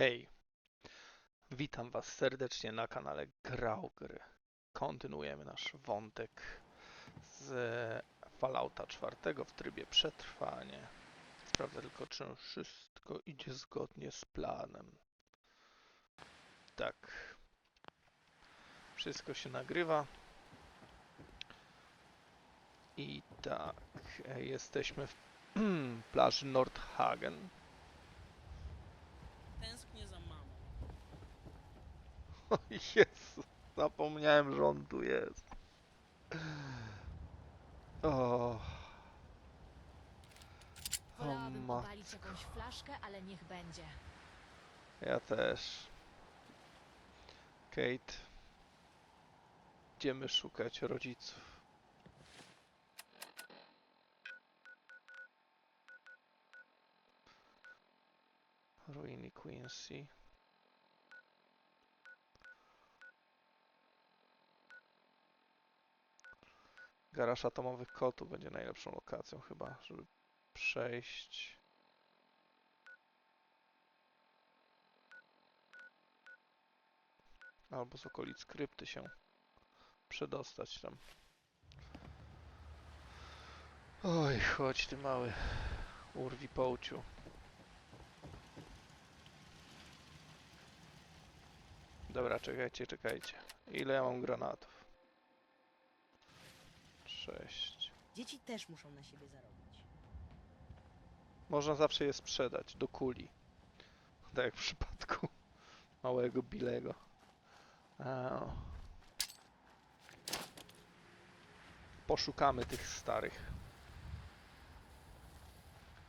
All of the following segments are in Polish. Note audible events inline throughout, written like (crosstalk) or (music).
Hej, witam Was serdecznie na kanale Graugry. Kontynuujemy nasz wątek z Fallouta 4 w trybie przetrwanie. Sprawdzę tylko, czy wszystko idzie zgodnie z planem. Tak. Wszystko się nagrywa. I tak, e, jesteśmy w (clears throat) plaży Nordhagen. (laughs) O Jezu, zapomniałem, że on tu jest. O, Wolałabym matko, jakąś flaszkę, ale niech będzie. ja też. Kate, idziemy szukać rodziców. Ruiny Quincy. Garaż atomowych kotów będzie najlepszą lokacją chyba, żeby przejść. Albo z okolic krypty się przedostać tam. Oj, chodź ty mały urwi połciu. Dobra, czekajcie, czekajcie. Ile ja mam granatów? Sześć. Dzieci też muszą na siebie zarobić. Można zawsze je sprzedać do kuli. Tak jak w przypadku (laughs) małego Bilego. Eee. Poszukamy tych starych.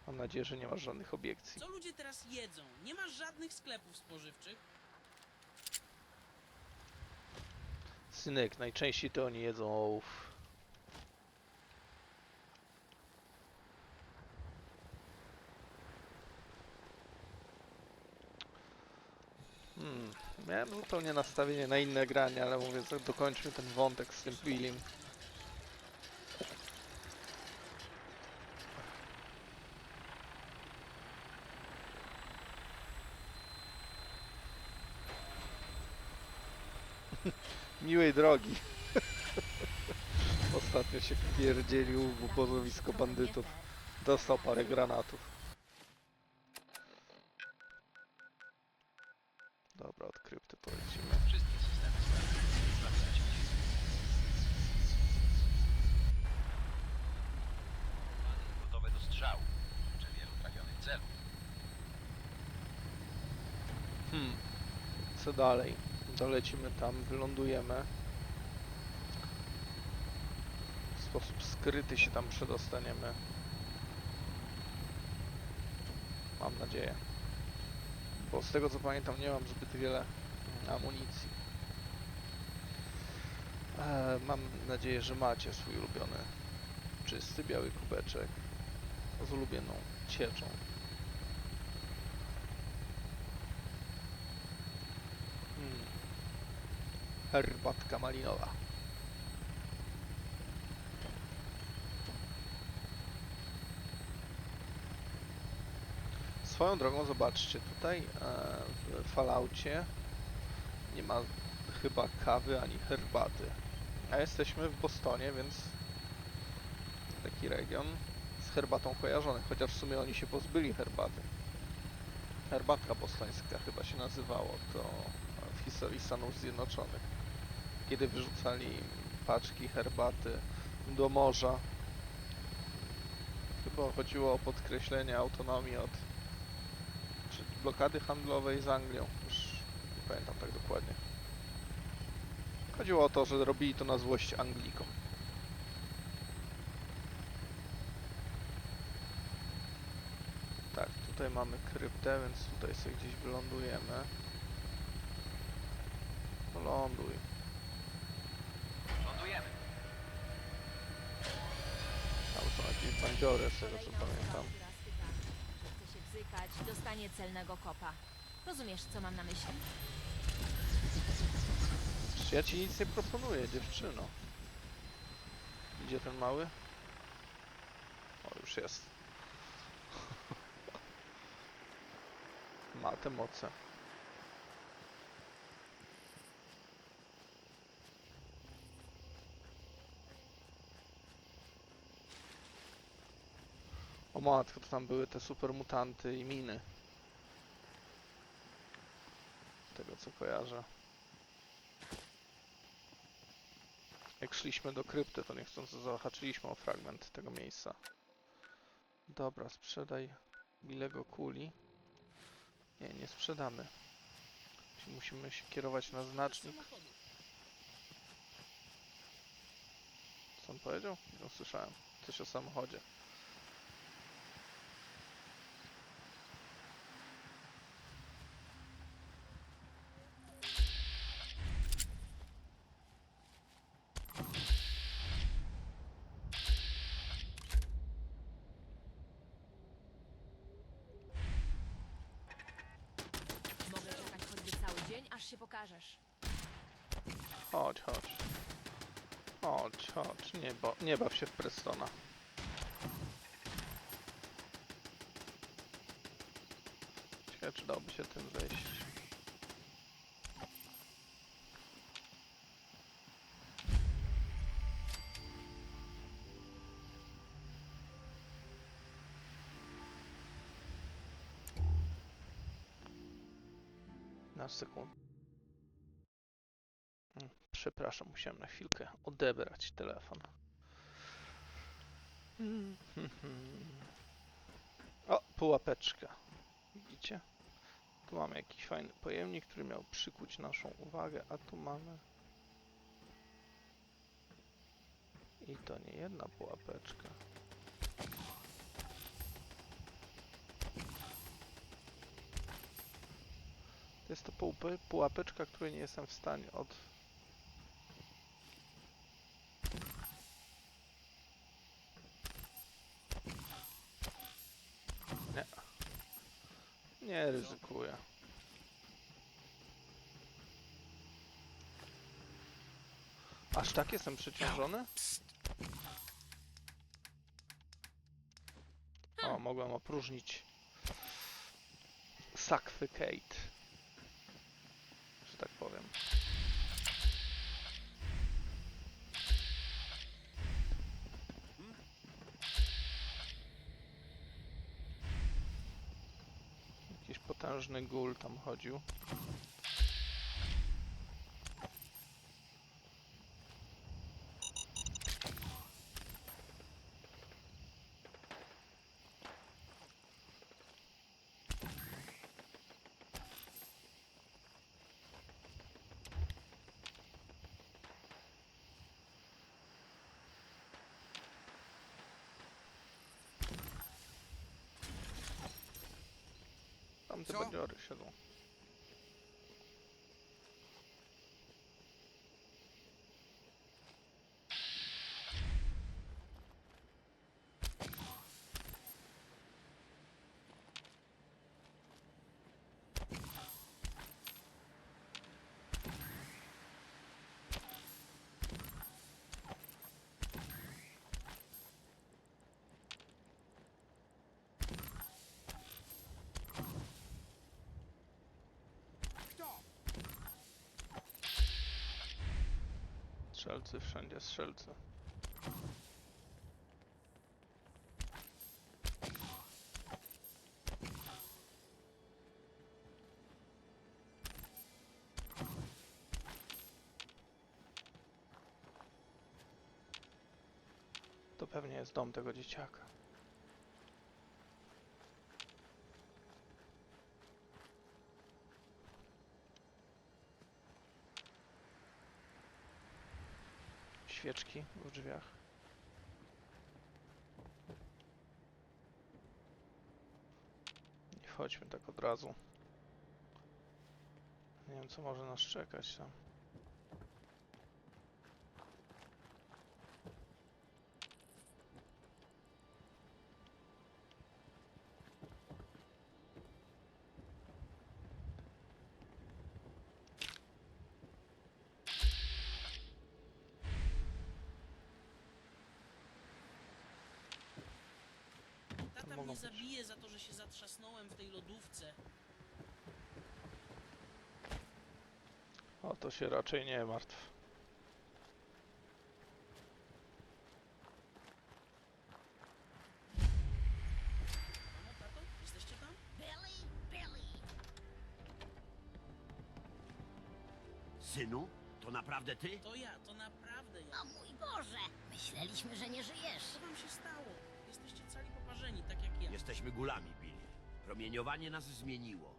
Mam nadzieję, że nie masz żadnych obiekcji. Co ludzie teraz jedzą? Nie ma żadnych sklepów spożywczych. Synek, najczęściej to oni jedzą ołów. Hmm, miałem zupełnie nastawienie na inne granie, ale mówię, że dokończmy ten wątek z tym Billim. (laughs) Miłej drogi. (laughs) Ostatnio się pierdzielił w obozowisko bandytów. Dostał parę granatów. Dalej? Dolecimy tam, wylądujemy. W sposób skryty się tam przedostaniemy. Mam nadzieję. Bo z tego co pamiętam nie mam zbyt wiele amunicji. E, mam nadzieję, że macie swój ulubiony czysty biały kubeczek z ulubioną cieczą. Hmm. Herbatka malinowa. Swoją drogą, zobaczcie, tutaj e, w Falloutie nie ma chyba kawy ani herbaty. A jesteśmy w Bostonie, więc taki region z herbatą kojarzony, chociaż w sumie oni się pozbyli herbaty. Herbatka bostońska chyba się nazywało to w historii Stanów Zjednoczonych. Kiedy wyrzucali paczki herbaty do morza. Chyba chodziło o podkreślenie autonomii od blokady handlowej z Anglią. Już nie pamiętam tak dokładnie. Chodziło o to, że robili to na złość Anglikom. Tak, tutaj mamy kryptę, więc tutaj sobie gdzieś wylądujemy. No ląduj. Tam są jakieś bandziory, z tego co pamiętam. chce się bzykać, dostanie celnego kopa. Rozumiesz, co mam na myśli? Ja ci nic nie proponuję, dziewczyno. Idzie ten mały? O, już jest. (laughs) Ma te moce. Matko, to tam były te super mutanty i miny. Tego co kojarzę. Jak szliśmy do krypty, to niechcący zahaczyliśmy o fragment tego miejsca. Dobra, sprzedaj Bilego Kuli. Nie, nie sprzedamy. Musimy się kierować na znacznik. Co on powiedział? Nie usłyszałem. Coś o samochodzie. Mogę czekać choćby cały dzień, aż się pokażesz. Chodź, chodź. Chodź, chodź. Nie, bo, nie baw się w Prestona. Ciekawe, czy dałoby się tym wejść. Na sekundę. Przepraszam, musiałem na chwilkę odebrać telefon. O, pułapeczka. Widzicie? Tu mamy jakiś fajny pojemnik, który miał przykuć naszą uwagę, a tu mamy... I to nie jedna pułapeczka. To jest to pułapeczka, której nie jestem w stanie od... Nie ryzykuję. Aż tak jestem przeciążony? O, mogłem opróżnić Suffocate. Że tak powiem. Jakiś potężny gul tam chodził. Tam te Co? baniory siedzą. Strzelcy, wszędzie strzelcy. To pewnie jest dom tego dzieciaka. Świeczki w drzwiach. Nie wchodźmy tak od razu. Nie wiem co może nas czekać tam. taksówce. O to się raczej nie martw. Synu, to naprawdę ty? To ja, to naprawdę ja. O mój Boże! Myśleliśmy, że nie żyjesz. Co wam się stało? Jesteście cali poparzeni, tak jak ja. Jesteśmy gulami. Promieniowanie nas zmieniło.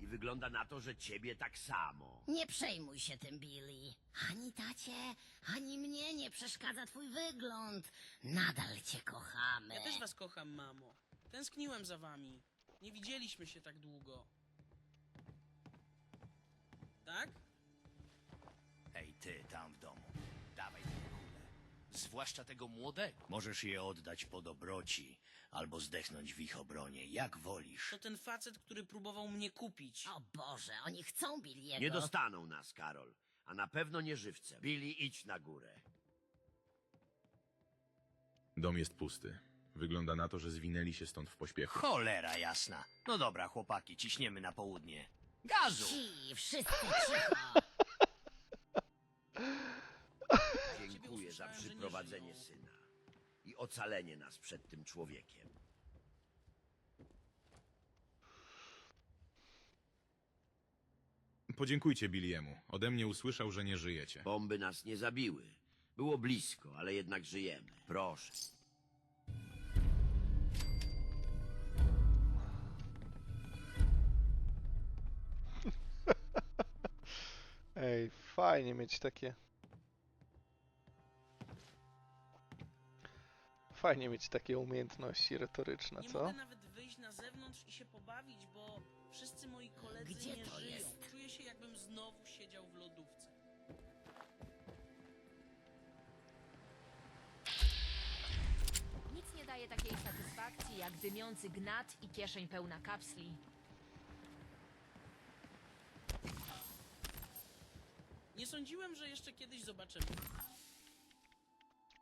I wygląda na to, że ciebie tak samo. Nie przejmuj się tym, Billy. Ani tacie, ani mnie nie przeszkadza twój wygląd. Nadal cię kochamy. Ja też was kocham, mamo. Tęskniłem za wami. Nie widzieliśmy się tak długo. Tak? Ej, ty tam w domu. Zwłaszcza tego młodego. Możesz je oddać po dobroci, albo zdechnąć w ich obronie, jak wolisz. To ten facet, który próbował mnie kupić. O Boże, oni chcą Billy'ego. Nie dostaną nas, Karol. A na pewno nie żywcem. Billy, idź na górę. Dom jest pusty. Wygląda na to, że zwinęli się stąd w pośpiechu. Cholera jasna. No dobra, chłopaki, ciśniemy na południe. Gazu! Ci, wszyscy cicho. Dziękuję za przyprowadzenie syna. I ocalenie nas przed tym człowiekiem. Podziękujcie Billiemu. Ode mnie usłyszał, że nie żyjecie. Bomby nas nie zabiły. Było blisko, ale jednak żyjemy. Proszę. (laughs) Ej, fajnie mieć takie. Fajnie mieć takie umiejętności retoryczne, Nie co? mogę nawet wyjść na zewnątrz i się pobawić, bo wszyscy moi koledzy Gdzie nie to żyją. jest? Czuję się jakbym znowu siedział w lodówce. Nic nie daje takiej satysfakcji jak dymiący gnat i kieszeń pełna kapsli. Nie sądziłem, że jeszcze kiedyś zobaczymy.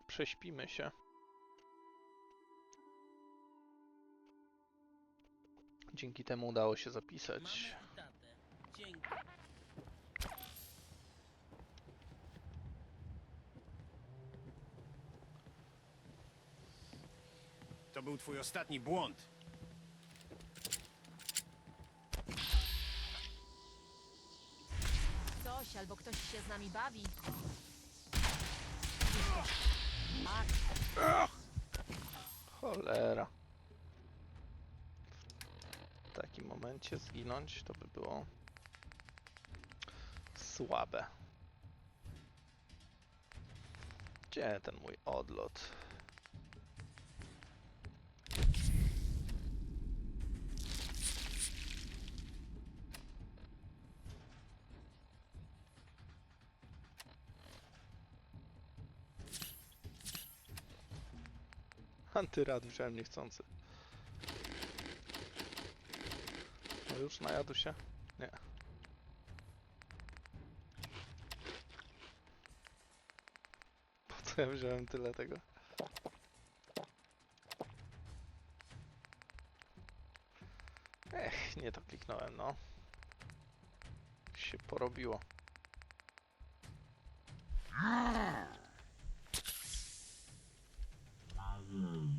Prześpimy się. Dzięki temu udało się zapisać. To był twój ostatni błąd. Coś albo ktoś się z nami bawi. Tak, Cholera. W takim momencie zginąć to by było słabe. Gdzie ten mój odlot? Antyrad wziąłem niechcący. No już najadł się? Nie. Po co ja wziąłem tyle tego? Ech, nie to kliknąłem, no. Się porobiło. Genidan!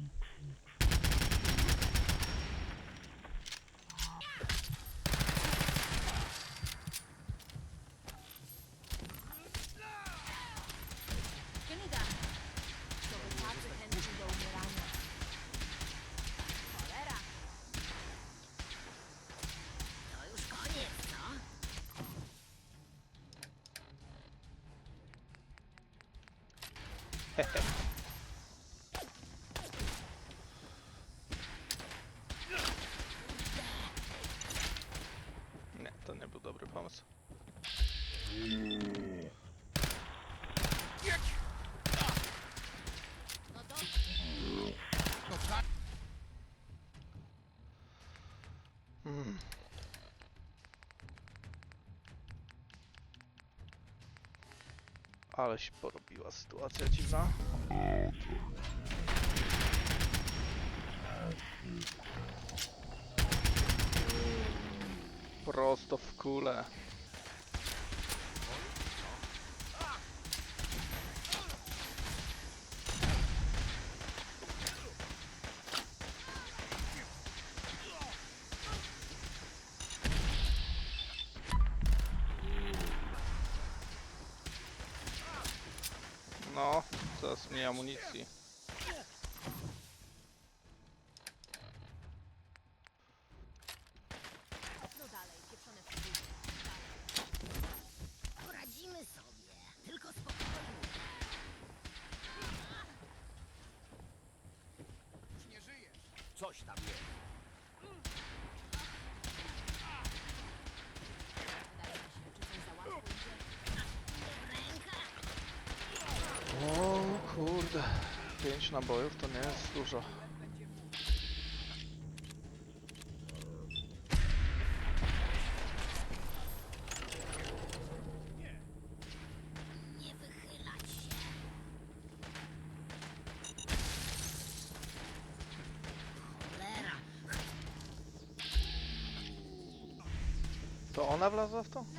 Ale się porobiła sytuacja dziwna. Prosto w kulę. Amunicji. Kurde. Pięć nabojów to nie jest dużo. To ona wlazła w to?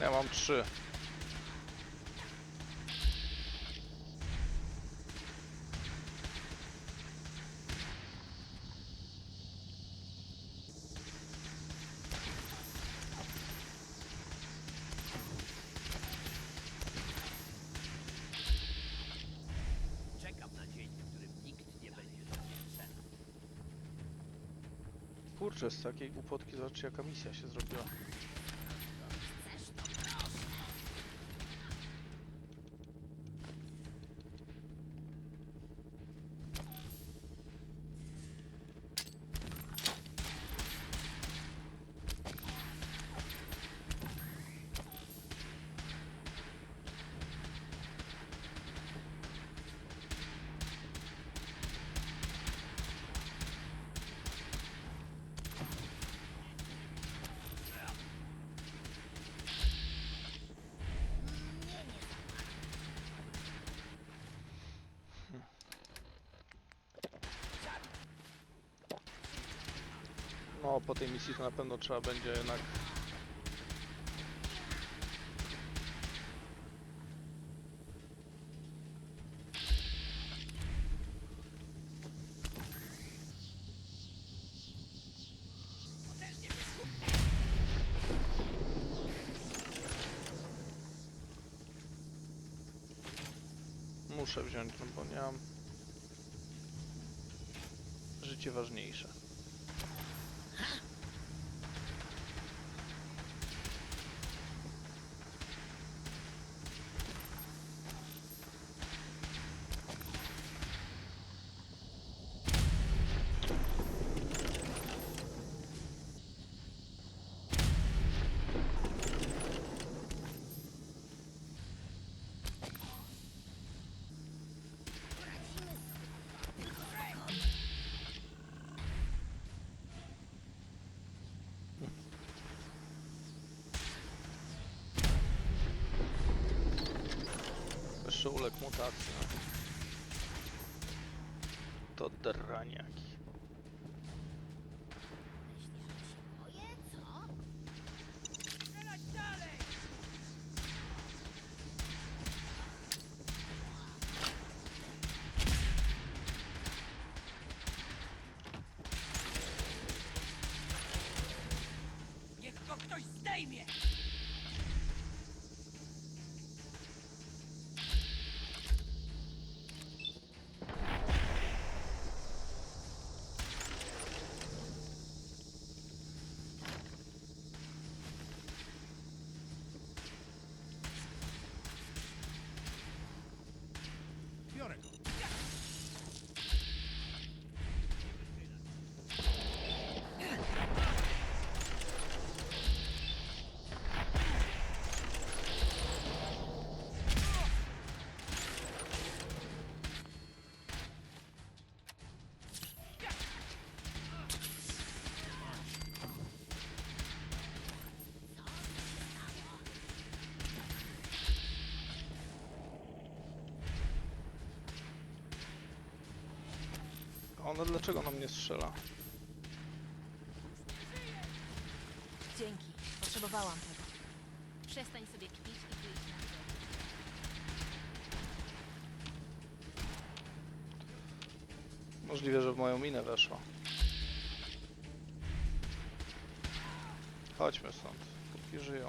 Ja mam trzy. Kurczę, z takiej głupotki zobaczcie jaka misja się zrobiła. No, po tej misji to na pewno trzeba będzie jednak... Muszę wziąć, no bo nie mam... Życie ważniejsze. Jeszcze uległ mutacji. To draniaki. Ona dlaczego na mnie strzela? Dzięki. Potrzebowałam tego. Przestań sobie kpić i wyjdź na. Możliwe, że w moją minę weszła. Chodźmy stąd, póki żyją.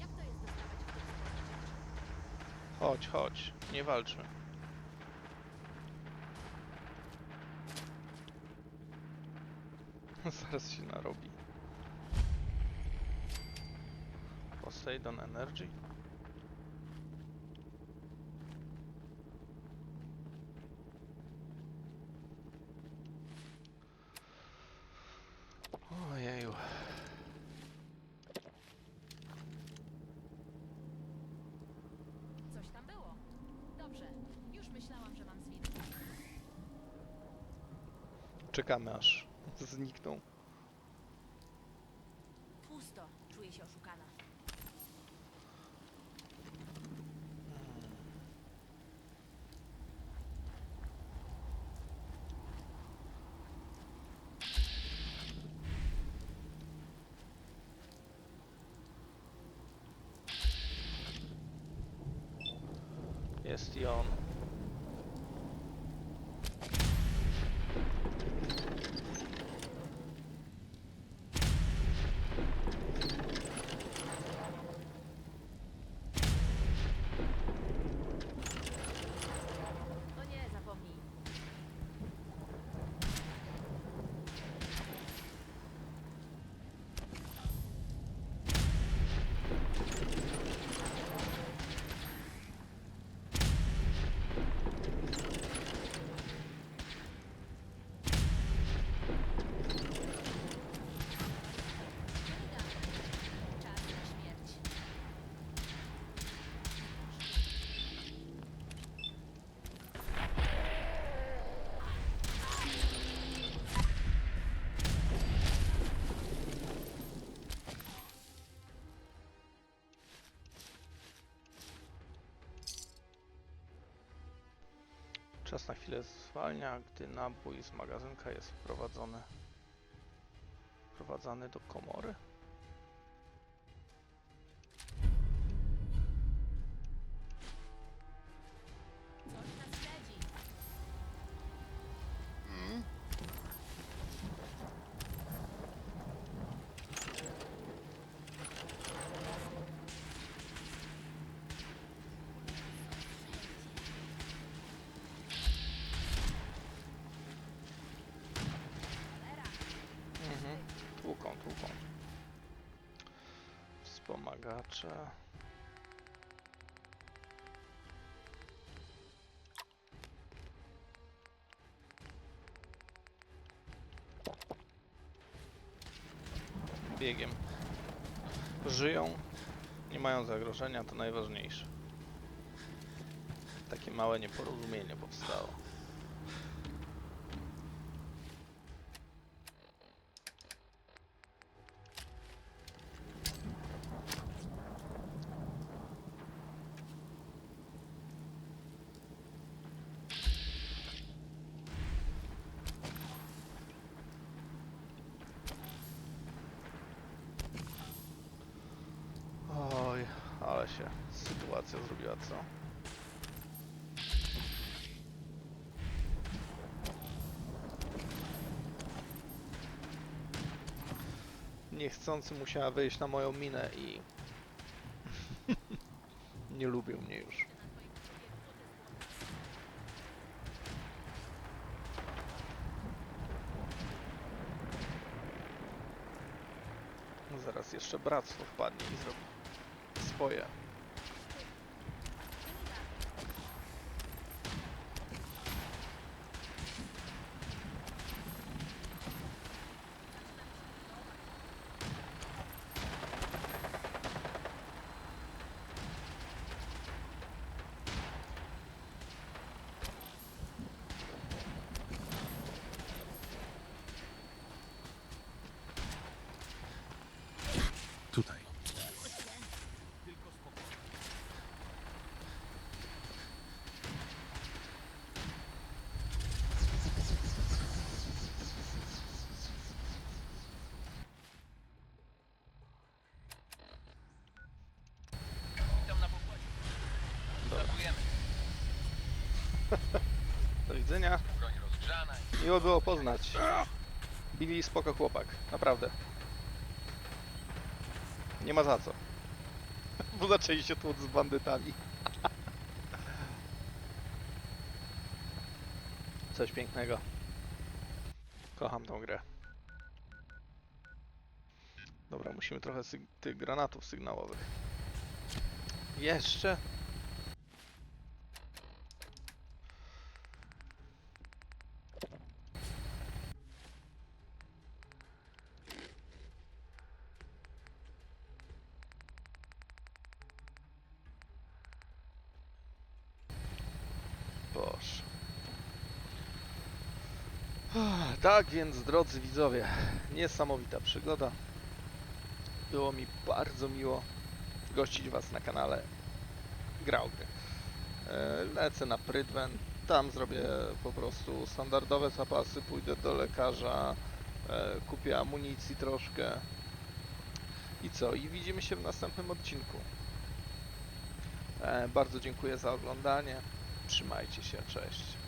Jak to jest dostawać w tych Chodź, nie walczmy. (laughs) Zaraz się narobi. Poseidon Energy? Ojeju. Coś tam było. Dobrze. Już myślałam, że mam zwinąć. Czekamy aż znikną. Czas na chwilę zwalnia, gdy nabój z magazynka jest wprowadzony. Wprowadzany do komory? Żyją, nie mają zagrożenia, to najważniejsze. Takie małe nieporozumienie powstało. Oj, ale się sytuacja zrobiła, co? Niechcący musiała wejść na moją minę i... (laughs) Nie lubią mnie już. No Zaraz jeszcze bractwo wpadnie i zrobi swoje. Widzenia. Miło było poznać. Billy spoko chłopak, naprawdę. Nie ma za co. (laughs) Bo zaczęli się tłuc z bandytami. Coś pięknego. Kocham tą grę. Dobra, musimy trochę tych granatów sygnałowych. Jeszcze? Boże. Ach, Tak więc, drodzy widzowie, niesamowita przygoda. Było mi bardzo miło gościć Was na kanale Graugry. E, Lecę na Prydwen, tam zrobię po prostu standardowe zapasy, pójdę do lekarza, e, kupię amunicji troszkę. I co? I widzimy się w następnym odcinku. E, Bardzo dziękuję za oglądanie. Trzymajcie się, cześć.